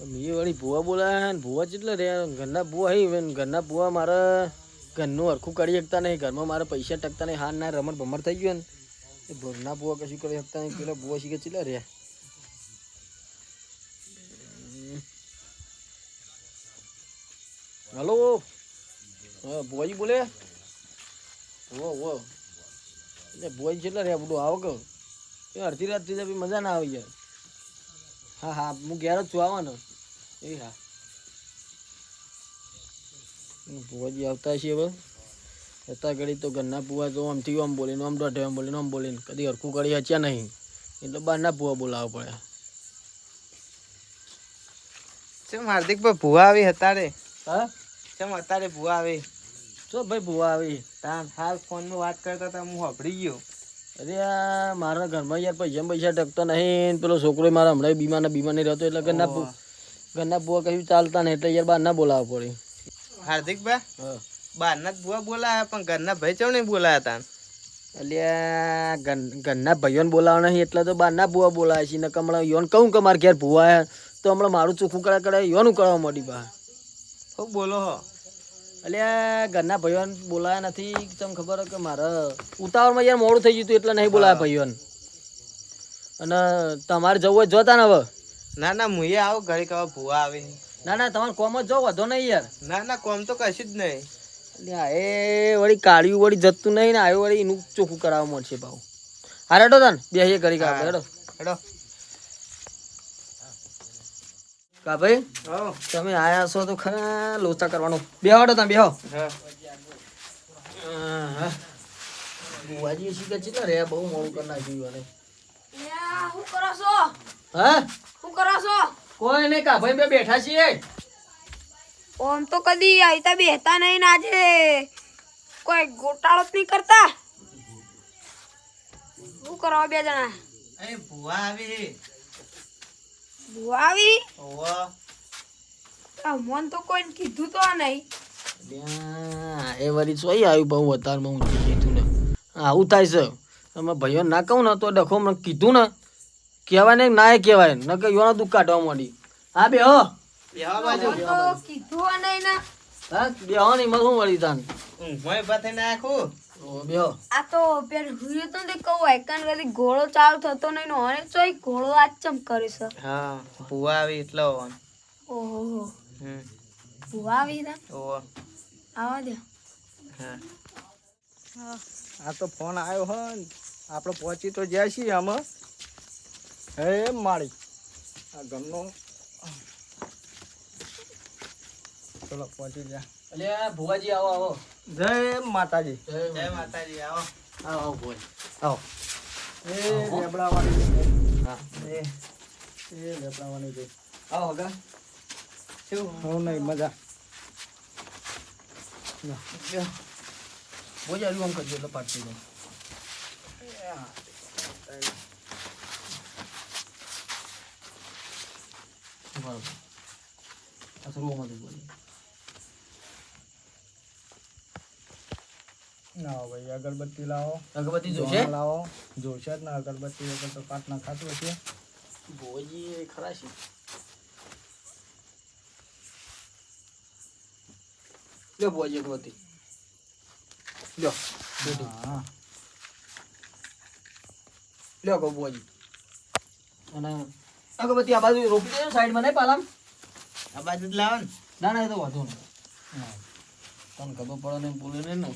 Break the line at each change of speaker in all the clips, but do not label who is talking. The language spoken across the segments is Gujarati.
મેં વળી ભૂવા બોલાયા ને, ભૂવા જેટલા રહ્યા? ઘરના ભૂવા હઈ ઘરના ભૂવા મારે ઘરનું હરખું કરી શકતા નહીં, ઘરમાં મારે પૈસા ટકતા નહીં હાર ના રમણ ભમર થઈ ગયું ને. એ ઘરના ભૂવા કશું કરી શકતા નહીં, પેલા ભૂવા શીખે ચેટલા રહ્યા? હલો? ભુવાજી બોલે? ઓ ઓ એટલે ભુવાજી કેટલા રહ્યા? બધું આવો કહો. એ અડધી રાતથી મજા ના આવી યાર હા હા, હું ઘેર જ છું, આવવાનો. એ હા. ભુવાજી આવતા છે હવે. હતા ઘડી તો ઘરના ભુવા તો આમથી આમ બોલીને આમ દોઢે આમ બોલીને આમ બોલીને. કદી હરખું કરી હચ્યા નહીં. એટલે બહારના ભુવા બોલાવવા પડે
ચમ હાર્દિક ભાઈ ભૂવા આવી હતા રે
હા?
ચમ અત્યારે ભૂવા આવી?
શું ભાઈ ભુવા આવી.
તાર હાલ ફોનમાં વાત કરતા હતા હું સાંભળી ગયો.
અરે આ મારા ઘરમાં યાર પૈસા પૈસા ટકતા નહીં પેલો છોકરો મારા હમણાં બીમાર ને બીમાર નહીં રહેતો એટલે ઘરના ભૂ- ઘરના બુઆ કશું ચાલતા નહીં એટલે યાર બહાર ના બોલાવવા પડે.
હાર્દિક ભાઈ
હા.
બહારના બુઆ બોલાયા પણ ઘરના ભાઈ ચો નહીં બોલાયા તા
એટલે ઘર- ઘરના ભાઈઓને બોલાવવા નહીં એટલે તો બહારના બુઆ બોલાવે છે. ને હમણાં યોન કહું કે મારે ઘેર ભૂવા તો હમણાં મારું ચોખ્ખું કરે કરે યોનું કરવા મળી બા.
હો બોલો હો.
અલ્યા ઘરના ભાઈઓને બોલાયા નથી તમને ખબર કે મારે ઉતાવળમાં યાર મોડું થઈ ગયું હતું એટલે નહીં બોલાયા ભાઈઓને. અને તમારે જવું હોય જોતા ને હવે.
ના ના મુએ આવો ઘરે કવા ભૂવા આવે
ના ના તમારે કોમ જ વધો નહીં યાર.
ના ના કોમ તો કશું જ નહીં.
એ વળી કાળિયું વળી જતું નહીં ને આવ્યું વળી એનું ચોખ્ખું કરાવવા મળશે ભાવ હા રેડો તન બે ઘરે કાઢો હેડો
હેડો
કા ભાઈ? તમે આયા છો તો ખરા લોચા કરવાનું. બેહો હેડો તમે બેહો.
હા.
બુવાજી શીખે છે? ને રે બહુ મોડું કરી નાખ્યું અને
શું કરો છો?
હા?
શું કરો છો?
કોઈ નહીં કા ભાઈ બે બેઠા છીએ.
ઓમ તો કદી આવતા બેહતા નહીં ને આજે. કોઈ ગોટાળો જ નહીં કરતા. શું કરો બે જણા?
એ ભુવા આવી.
ભુવા આવી?
ઓવો
આ મન તો કોઈને કીધું તો નહીં.
એ વળી સોઈ આવ્યું બહુ વધારમાં હું કીધું ને. આવું થાય છે. તમે ભાઈઓ ના કહું ને તો ડખો મને કીધું ને. કહેવાય ને ના કહેવાય. ન કે યોનો દુઃખ કાઢવા માંડી. હા બે હો.
બેહવા બાજુ
કીધું નહીં ને
હા બે હો નહીં મને શું વળી તાન? બે હો.
આ તો પેલ હુયું તો ને કહું એકન કદી ઘોડો ચાલુ થતો નહીં નો ઓને ચોય ઘોડો આજ ચમ કરે છે.
હા ભૂવા આવી એટલો હોવાનું.
ઓહો.
હમ.
ભૂવા આવી તા?
ઓવો
આવા દે.
હા. આ તો ફોન આવ્યો આપણે પહોંચી તો જાય છીએ આમાં. હે માળી. આ ગમનો. ચલો પહોંચી ગયા.
અલ્યા ભુવાજી આવો આવો.
જય માતાજી.
જય
માતાજી. આવો.
આવો આવો ભુવાજી. આવો.
એ લેબડાવાની
હા.
એ
એ લેપડાવાની છે આવો હગા
શું? હું નહીં મજા.
આલ્યું આમ કરજો એટલે પાટતી જાય બરોબર આ તો રૂમ હતું ભુવાજી
ના ભાઈ અગરબત્તી લાવો
અગરબત્તી જોશે
ધોવા લાવો જોશે જ ને અગરબત્તી વગર તો કાટ ના ખાતું હશે
ભુવાજી ખરા છે લ્યો ભુવાજી અગરબત્તી લ્યો બેટી
હા
લ્યો કહો ભુવાજી અને અગરબત્તી આ બાજુ રોપી દેજો સાઈડમાં નહીં પાલામ.
આ બાજુ જ લાવો ના
ના એ તો વાંધો નહીં. તને ખબર પડે ને બોલે ને ને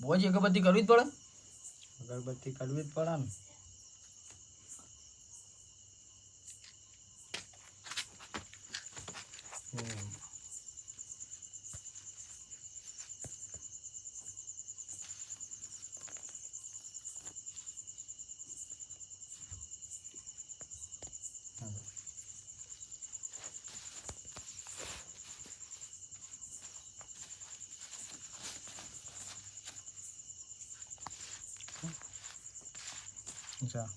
ભુવાજી અગરબત્તી કરવી જ પડે?
અગરબત્તી કરવી જ પડે ને. અચ્છા.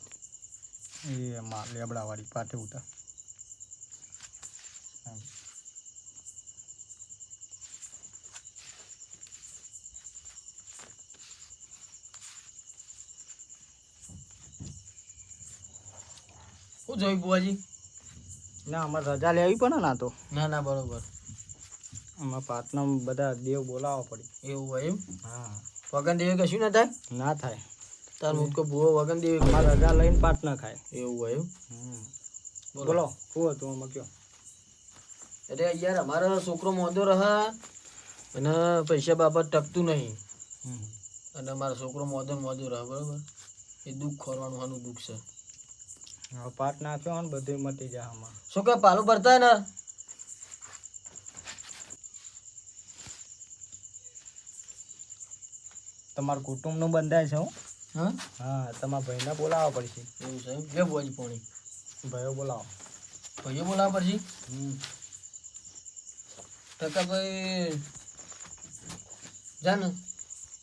એ માં લેબડાવાળી પાટે ઉતા.
શું જોયું બુઆજી
ના અમારે રજા લેવી પણ ના તો.
ના ના બરોબર.
અમારા પાટના બધા દેવ બોલાવવા પડી.
એવું હોય એમ?
હા.
પગન દેવ કશું ના થાય?
ના થાય.
તાર મુદકો ભૂવો વગન દેવી
મારા રજા લઈને પાટ ના ખાય.
એવું હોય એમ?
બોલો. શું હતું આમાં કયો?
અરે યાર અમારો છોકરો મોંધો રહે અને પૈસા બાબત ટકતું નહીં. અને મારો છોકરો મોંધો મોંધો રહે બરોબર? એ દુઃખ ખોરવાનું આનું દુઃખ છે.
પાટ નાખ્યો ને બધું મટી જાય આમાં.
શું કે પાલું ભરતા ને?
તમારું કુટુંબનું બંધાય છે હું.
હા?
હા તમારા ભાઈને બોલાવવા પડશે.
એવું છે બે બોજ પોણી.
ભાઈઓ બોલાવો.
ભાઈઓ બોલાવવા પડશે?
હમ.
ટકાભાઈ જા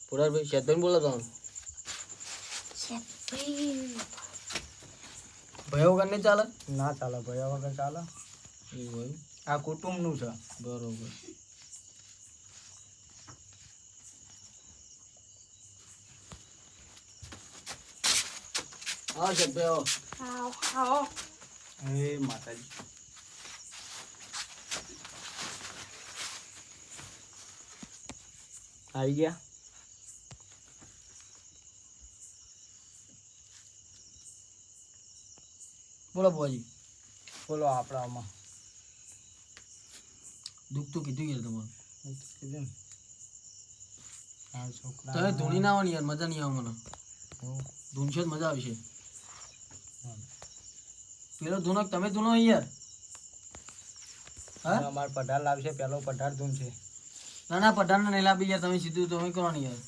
પુરાર ભાઈ શેતભાઈ બોલો તમે ભાઈઓ વગર નહીં ચાલે?
ના ચાલે ભાઈઓ વગર ચાલે.
એવું હોય
આ કુટુંબનું છે.
બરોબર. આવો શેતભાઈ આવો
આવો આવો.
એ માતાજી. આવી ગયા?
બોલો બુઆજી
બોલો આપણા આમાં.
દુઃખ તો કીધું યાર તમારું.
કીધું ને. છોકરા
તમે ધૂણી ના આવવાની યાર મજા નહીં આવે મને.
હું
ધૂનશો મજા આવશે. પેલો ધૂનો તમે ધૂનો યાર? હા?
અમારે પઢાર લાવશે પેલો પઢાર ધૂન છે.
ના ના પઠાણ નહીં લાવી યાર તમે સીધું તમે કરો ને યાર.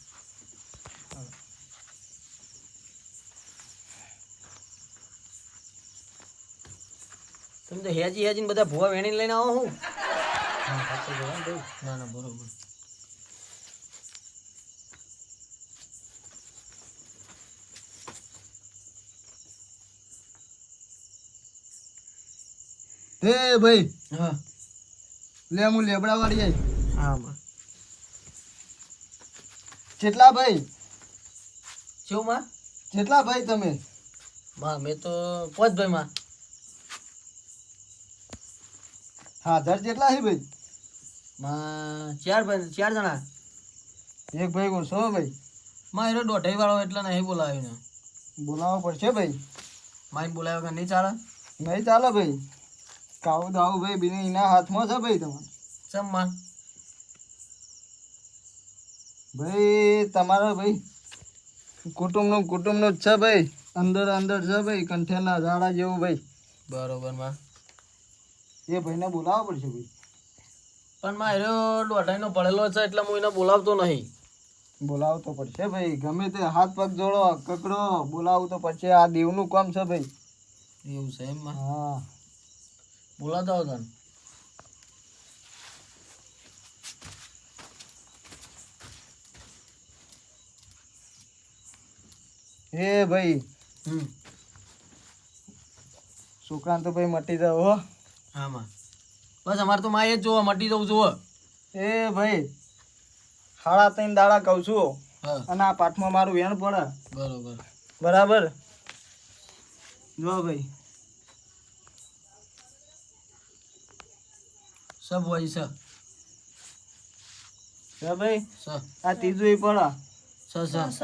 તમે તો હેજી હેજીને બધા ભૂવા વેણીને લઈને આવો હું.
ને.
ના ના બરોબર.
એ ભાઈ
હા.
લે હું લેબડા વાળી આવી
હા
કેટલા ભાઈ?
શું માં
કેટલા ભાઈ તમે?
માં મેં તો પાંચ ભાઈ માં
હા દર જેટલા છે ભાઈ?
માં ચાર ભાઈ ચાર જણા.
એક ભાઈ કોણ સો ભાઈ?
માં એનો દોઢાઈ વાળો એટલે નહીં બોલાવ્યો ને.
બોલાવવો પડશે ભાઈ?
માઇન બોલાવ્યો કે નહીં ચાલે?
નહીં ચાલે ભાઈ. કાવું દાવું ભાઈ બીને એના હાથમાં છે ભાઈ તમારે?
ચમ
ભાઈ તમારો ભાઈ કુટુંબનું કુટુંબનું જ છે ભાઈ. અંદર અંદર છે ભાઈ કંઠેના ઝાડા જેવું ભાઈ.
બરોબરમાં.
એ ભાઈને બોલાવવા પડશે ભાઈ.
પણ માં એનો દોઢાઈનો પડેલો છે એટલે હું એને બોલાવતો નહીં.
બોલાવતો પડશે ભાઈ. ગમે તે હાથ પગ જોડો કકડો બોલાવતો તો પડશે. આ દેવનું કામ છે ભાઈ.
એવું છે એમ
હા.
બોલાવતા હો તને
એ ભાઈ
હમ.
છોકરાને તો ભાઈ મટી જાવ હો.
આમાં. બસ અમારે તો માં એ જ જોવા મટી જવું જોવો
એ ભાઈ સાડા ત્રણ દાડા કહું છું અને આ પાઠમાં મારું વેણ પડે.
બરોબર.
બરાબર? જો ભાઈ.
સબ હોય છે.
ભાઈ
સ.
આ ત્રીજું ય પડે.
સ સ.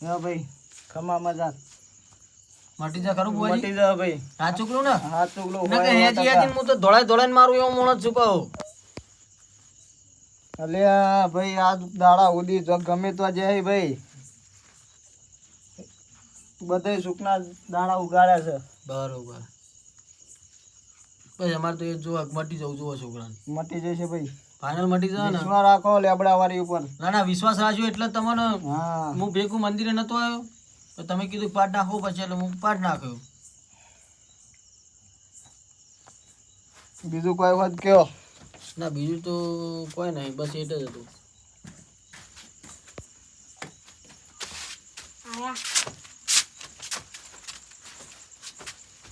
ભાઈ ખમા મજા
મટી જા ખરું બુઆજી
મટી જા ભાઈ.
આ ચુકલું ને
હા ચુકલું
ના કે હેજી હેજી હું તો ધોળાય ધોળાય મારું એવું મોણ છુપાવો.
અલે ભાઈ આ દાડા ઉડી જો ગમે તો જાય ભાઈ. બધે સુખના દાણા ઉગાડ્યા છે.
બરોબર. બસ અમારે તો એ જો મટી જવું જોવો છોકરાને.
મટી જશે ભાઈ.
ફાઇનલ મટી જવા ને?
વિશ્વાસ રાખો લેબડા વાળી ઉપર.
ના ના વિશ્વાસ રાખજો એટલે તમને
હું.
ભેગું મંદિરે નતો આવ્યો. તો તમે કીધું પાઠ નાખો પછી એટલે હું પાઠ નાખ્યો.
બીજું કોઈ વાત કયો?
ના બીજું તો કોઈ નહીં બસ એટલે જ હતું.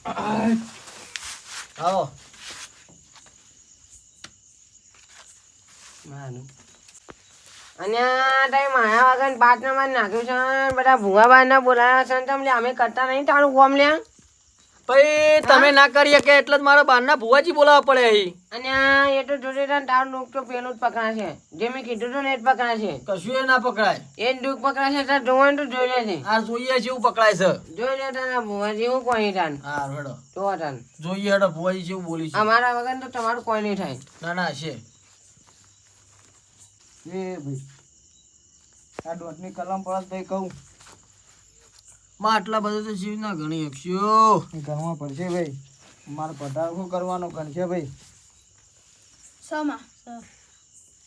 આયા.
આવો.
અને આ ટાઈમ માયા વગર પાટનામાં નાખ્યું છે. બધા ભૂવા બાર ના બોલાયા છે ને તમે અમે કરતા નહીં, તારું કોમ લે
પછી તમે ના કરીએ કે એટલે જ મારા બારના ભુવાજી બોલાવવા પડે અહીં.
અને આ એ તો જોડે તાર તારું દુઃખ તો પેલું જ પકડાશે. જે મેં કીધું તો ને એ જ પકડાશે.
કશું એ ના પકડાય.
એ જ દુઃખ પકડાશે તાર જોવાનું તો જોઈ લેશે
આ જોઈએ છે એવું પકડાય છે.
જોઈ લે તારા ભુવાજી હું કોઈ તાન
હા રડો
જોવા તાન
જોઈએ હેડો ભુવાજી છે બોલી છે.
અમારા વગર તો તમારું કોઈ નહીં થાય.
ના ના છે.
એ ભાઈ આ દોઢની કલમ પડત ભાઈ કહું.
માં આટલા બધા તો જીવ ના ગણી શકશો
ગણવા પડશે ભાઈ. મારે પધાર શું કરવાનો ગણશે ભાઈ?
સમા.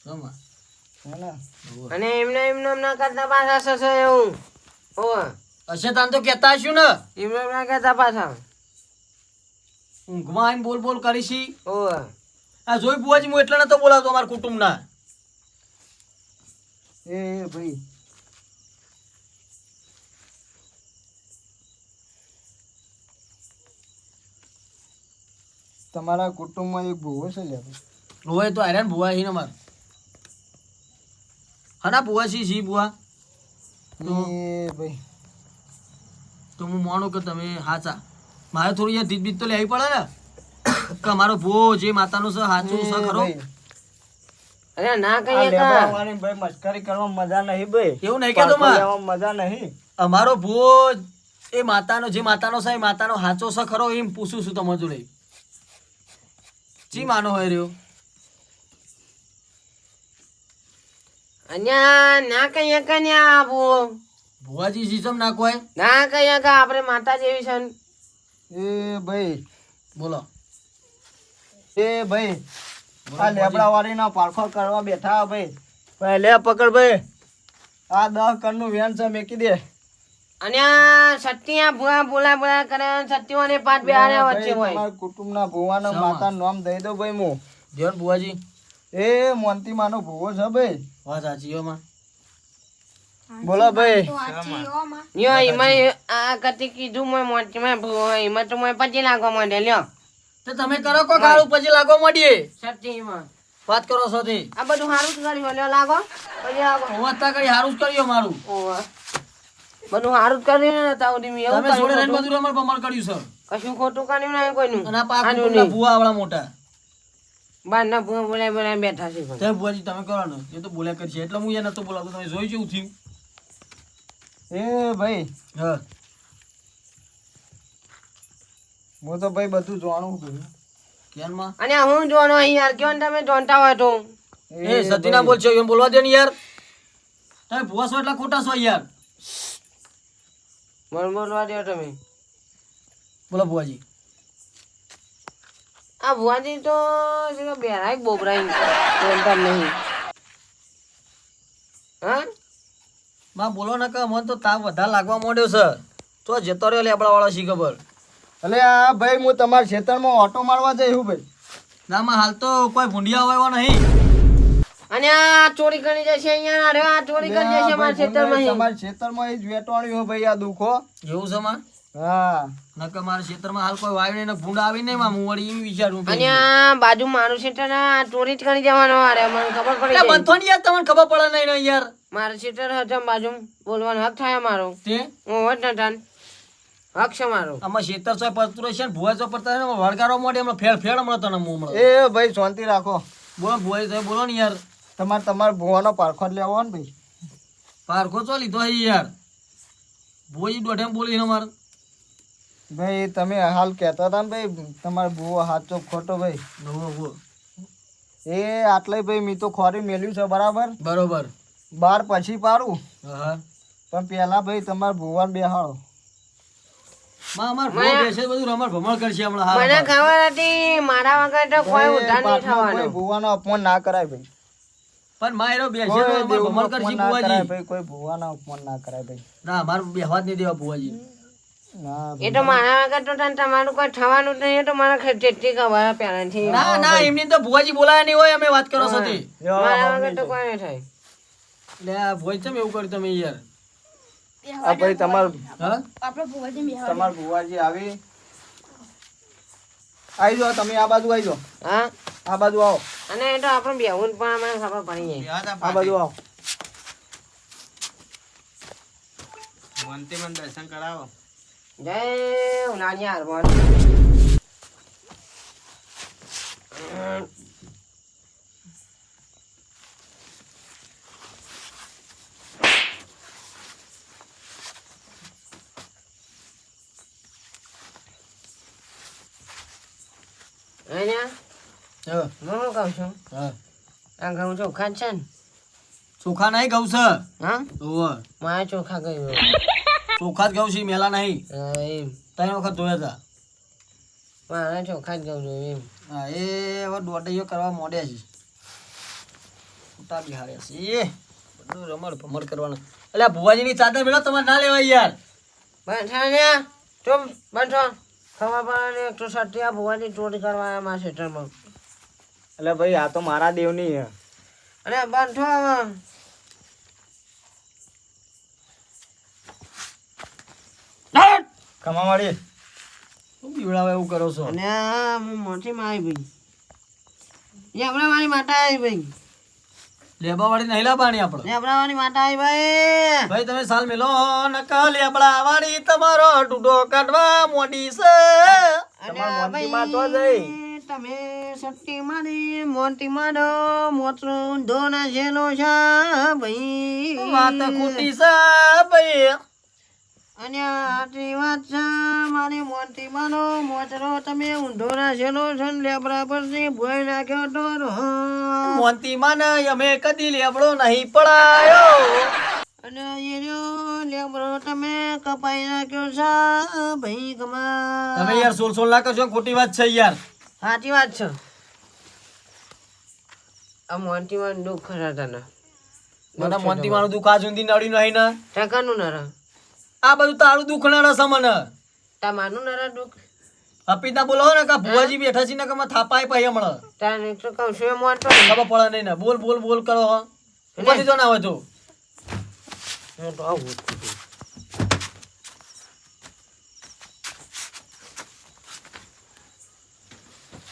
સમા.
હે
અને એમને એમને એમના કરતા પાછા થશે એવું. હોવે.
હશે તાન તો કહેતા હશું ને.
એમને એમના ના કરતા પાછા.
ઊંઘમાં આવીને બોલ બોલ કરીશી.
ઓ
આ જોઈ બુવાજી હું એટલે નતો બોલાવતો અમારા કુટુંબના.
એ ભાઈ તમારા કુટુંબમાં એક ભૂવો છે લે
ભૂવો તો હેરાન ભુવા હી ને માર હના ભુવા સી સી ભુવા?
ભાઈ.
તો હું માનું કે તમે હાચા. મારે થોડી યાર દીત બીત તો લેવી પડે ને. કે મારો ભૂવો જે માતાનો છે હાચું છે
એ
ખરો?
અરે ના
આ
કહીએ કા.
ભાઈ મસ્કરી કરવા મજા નહીં ભાઈ.
એવું નહીં
કે મજા નહીં.
અમારો ભુવો એ માતાનો જે માતાનો છે એ માતાનો હાચો છે ખરો? એમ પૂછું છું તમારું જોડે. જી માનો હોય રહ્યો?
અન્યા ના કઈ કન્યા આપો. આવો
ભુવાજી સિસ્ટમ ના કોઈ?
ના કઈ કા આપણે માતા જેવી છે
એ ભાઈ
બોલો.
એ ભાઈ આ લેબડા વાળી ના પારખો કરવા બેઠા ભાઈ. પહેલે લે પકડ ભાઈ. આ દસ કણનું વેન છે મેકી દે.
અને આ સત્યા ભૂવા બોલા બોલા કરે સત્યો અને પાંચ બે હારે વચ્ચે હોય.
તમારા કુટુંબના ભુવાનો માતા નામ દઈ દો ભાઈ હું
દેવન ભુવાજી.
એ મોંતી માનો ભુવો છે ભાઈ.
વાત સાચી હો માં.
બોલો ભાઈ.
તો આચી હો માં.
લ્યો એમાં આ કતી કીધું મેં મોટી મેં ભૂવો એમાં તો મેં પછી લાગવા માંડે લ્યો.
તો તમે કરો કો પછી લાગો મળીએ
સત્યમાં
વાત કરો છો
આ બધું સારું જ કર્યું લ્યો લાગો. પછી લાગો
કરી હારું જ કર્યો મારું.
ઓવા. બધું હારું જ કર્યું ને તાવ દી એવું
તમે જોડે રહીને
કર્યું
બધું રમણ ભમણ કર્યું સર.
કશું ખોટું કર્યું નહીં કોઈનું
અને આ પાક. ભુવા આવડા મોટા.
બહારના ભૂવા બોલાય બોલાય બેઠા છે
તે ભૂવાજી તમે કરો ને. એ તો બોલ્યા કરશે. એટલે હું એ નતો બોલાવતો. તમે જોઈ જેવું થયું?
એ ભાઈ
હા.
હું તો ભાઈ બધું જાણું છું
કેનમાં?
અને હું જોવાનો યાર? કેવો ને તમે જોનતા હોય તો
એ સતીના બોલ છે એમ બોલવા દે ને યાર. તમે ભૂવા છો એટલા ખોટા છો યાર.
બોલ બોલવા દો તમે.
બોલો ભુવાજી.
આ ભુવાજી તો બેરાય બોબરાય જ નહીં. હા?
માં બોલો ના કે મને તો તાવ વધારે લાગવા માંડ્યો છે. તો જતો રહ્યો લેબડા વાળો શી ખબર?
એટલે આ ભાઈ હું તમારા ખેતરમાં ઓટો મારવા જઈશું ભાઈ.
ના માં હાલ તો કોઈ ભૂંડિયા હોય એવા નહીં.
અને આ ચોરી કરી જશે અહીંયા અરે આ ચોરી કરી જશે મારા ખેતરમાં.
તમારા ખેતરમાં એ જ વેટવાણી હો ભાઈ આ દુખો
એવું છે માં
હા.
નકર મારા ખેતરમાં હાલ કોઈ નહીં ને ભૂંડ આવી નહીં માં હું વળી એમ વિચારું
અને આ બાજુ મારું સીટર આ ચોરી જ કરી જવાનો અરે મને ખબર પડી ગઈ.
બંધો યાર તમને ખબર પડે નહીં ને યાર.
મારું સીટર હતા બાજુ બોલવાનો હક થાય મારો
તે?
હું હોત છે મારો.
આમાં ખેતર છો પડતું રહેશે ને ભુવા પડતા રહે વળગારો મોડે હમણાં ફેર ફેર હમણાં તને હું હમણાં
એ ભાઈ શાંતિ રાખો.
બોલો ભુવા સાહેબ બોલો ને યાર.
તમારે તમારા ભુવાનો પારખો જ લેવો ને ભાઈ.
પારખો ચો લીધો હે યાર? ભોઈ દોઢે બોલી ને મારે
ભાઈ તમે હાલ કહેતા હતા ને ભાઈ તમારે ભૂવો સાચો ખોટો ભાઈ?
નવો નવો.
એ આટલે ભાઈ મેં તો ખોરી મેલ્યું છે બરાબર?
બરોબર.
બાર પછી પારું
હા.
પણ પેલા ભાઈ તમારા ભુવાને બેહાડો.
અમાર ભુવા
ભુવાનો અપમાન ના કરાય ભાઈ.
પણ માં એનો બેસે તો ભમણ કરશે ભુવાજી.
ભાઈ કોઈ ભુવાના ઉપમાન ના કરાય ભાઈ.
ના અમાર બેહવા જ નહીં દેવા
બુવાજી
એ તો મારા વગર તો તાન તમારું કોઈ થવાનું જ નહીં તો મારા જેટલી ખબર પહેલાથી
ના ના એમની તો ભુવાજી બોલાયા નહીં હોય અમે વાત કરો છો
મારા વગર તો કોઈ નહીં થાય.
એટલે આ ચમ એવું કર્યું તમે યાર?
આ ભાઈ તમાર
હા?
ભુવાજી બેહવા
તમાર ભુવાજી આવી. આવી જાઓ તમે આ બાજુ આવી જાઓ.
હા?
આ બાજુ આવો.
અને એ તો આપણે બેહું પણ અમે ખબર પડી જાય
આ દર્શન આવો
જય ઉનાળિયા હરમોન અહીંયા
હા.
હું કહું છું. આ ઘઉં ચોખા છે ને.
ચોખા નહીં ઘઉં છે.
હા? મારે ચોખા ગયું
ચોખા જ ઘઉં છે મેલા નહીં. ત્રણ વખત ધોયા હતા
મારે ચોખા જ ગયું છું એમ.
હા એ હવે દોઢીઓ કરવા મોડ્યા છે. ખોટા બિહાર્યા છે. બધું રમણ ભમણ કરવાનું. એટલે ભુવાજીની ચાદર મેળો તમારે ના લેવાય યાર.
બંઠાણ્યા ચૂપ બંઠો ખબર પડે એક તો સટિયા ભુવાની ચોરી કરવા આવ્યા મારા ખેતરમાં
એટલે ભાઈ આ તો મારા દેવની છે
અરે બંઠો ખમા
કમાવાળી
શું બીવડાવે એવું કરો છો?
અને હું મોટી માં આવી ભાઈ લેબડાવાળી માતા આવી ભાઈ
લેબા વાળી નહીં લાવવાની આપણે?
લેબડાવાળી માતા આવી ભાઈ
ભાઈ તમે સાલ મેલો નકા લેબડા વાળી તમારો ટૂટો કાઢવા મોટી છે.
અને
તમારા માં તો જઈ.
તમે સટ્ટી મારી મોટી મારો મોતરો ધોના ના જેલો છે ભાઈ
વાત ખોટી ભાઈ.
અને આટલી વાત છે મારી મોટી માનો મોતરો તમે ઊંધો ના છેલો છે લેબરા પરથી ભોય નાખ્યો તો
મોતી માને અમે કદી લેબડો નહીં પડાયો.
અને એ રહ્યો લેબડો તમે કપાઈ નાખ્યો છે ભાઈ કમા.
તમે યાર સોલ સોલ ના કરશો ખોટી વાત છે યાર.
સાચી વાત છે. આ મોટી માં દુઃખ ખરા તને.
મને મોંતી માનું દુઃખ આજ સુધી નડ્યું નહીં ને.
ટકાનું નરા.
આ બધું તારું દુઃખ ના રસ મને.
તમારું નરા દુઃખ?
અપિતા બોલો ને કા ભુવાજી બેઠા છે ને કે થાપાય પછી હમણાં.
એક તો કહું છું
ખબર પડે નહીં ને. બોલ બોલ બોલ કરો હો. તો ના હોય તો.
હું તો આવું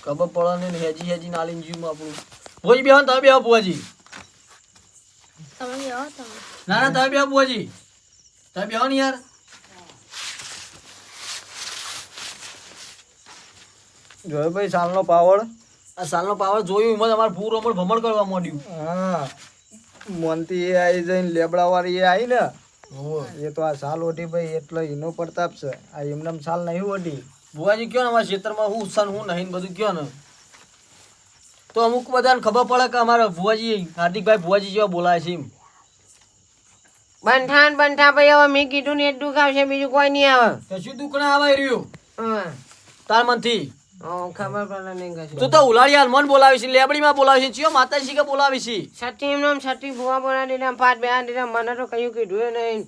ખબર પડે નહીં ને હેજી હેજી નાલીન જીવ આપણું. ભુવાજી બેહો તમે બેહો ભુવાજી. ના ના તમે બેહો ભુવાજી. તમે બેહો ને યાર.
જોયો ભાઈ સાલનો પાવડ
આ સાલનો પાવર જોયું એમાં તમારે પૂરો અમર ભમણ કરવા માંડ્યું.
હા. મોનથી એ આવી જઈને લેબડા વાળી એ આવી ને. એ તો આ સાલ ઓઢી ભાઈ એટલો એનો પ્રતાપ છે. આ એમને સાલ નહીં ઓઢી.
ભુવાજી કયો ને અમારા ક્ષેત્રમાં હું સન હું નહીં ને બધું કયો ને. તો અમુક બધાને ખબર પડે કે અમારા ભુવાજી હાર્દિકભાઈ ભુવાજી જેવા બોલાય છે એમ.
બંઠાન બંઠા ભાઈ હવે મેં કીધું ને એટલું આવશે બીજું કોઈ નહીં આવે.
કશું દુઃખ ના આવે રહ્યું.
હા.
તાર મનથી.
ખબર પડે નહીં
તું તો ઉલાળી મન બોલાવી છે લેબડીમાં બોલાવી છે ચિયો માતાજી કે બોલાવી છે
સતી એમ નામ સતી ભૂવા બોલા દીધા પાંચ બે દીધા મને તો કયું કીધું નહીં.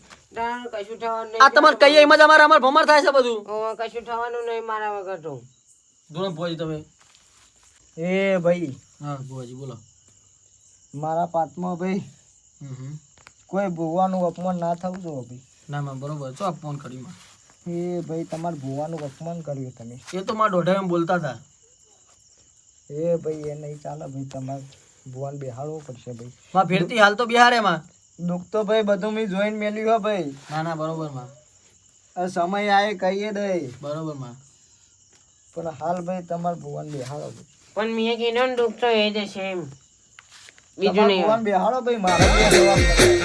કશું થવાનું નહીં.
આ તમારે કહીએ એમાં જ અમારે અમારે ભમર થાય છે બધું.
કશું થવાનું નહીં મારા વગર તો.
ધોરણ ભુવાજી તમે.
એ ભાઈ.
હા ભુવાજી બોલો.
મારા પાતમાં ભાઈ. કોઈ ભુવાનું અપમાન ના થવું જો ભાઈ.
ના મેં બરોબર. છો અપમાન કર્યું માં
એ ભાઈ તમારે ભુવાનું અપમાન કર્યું તમે.
એ તો મારા દોઢા એમ બોલતા હતા.
એ ભાઈ એ નહીં ચાલે ભાઈ તમારે ભુવાન બેહાડવું પડશે ભાઈ.
માં ફેરતી હાલ તો બિહારે માં.
દુઃખ તો ભાઈ બધું મેં જોઈને મેલ્યું હો ભાઈ.
ના ના બરોબરમાં.
આ સમય આવે કહીએ દઈ.
બરોબરમાં.
પણ હાલ ભાઈ તમારે ભુવાન બેહાડો ભાઈ.
પણ મેં કીધું ને દુઃખ તો એ જશે એમ. બીજું નહીં
બેહાડો ભાઈ મારે બે જવાબ નથી.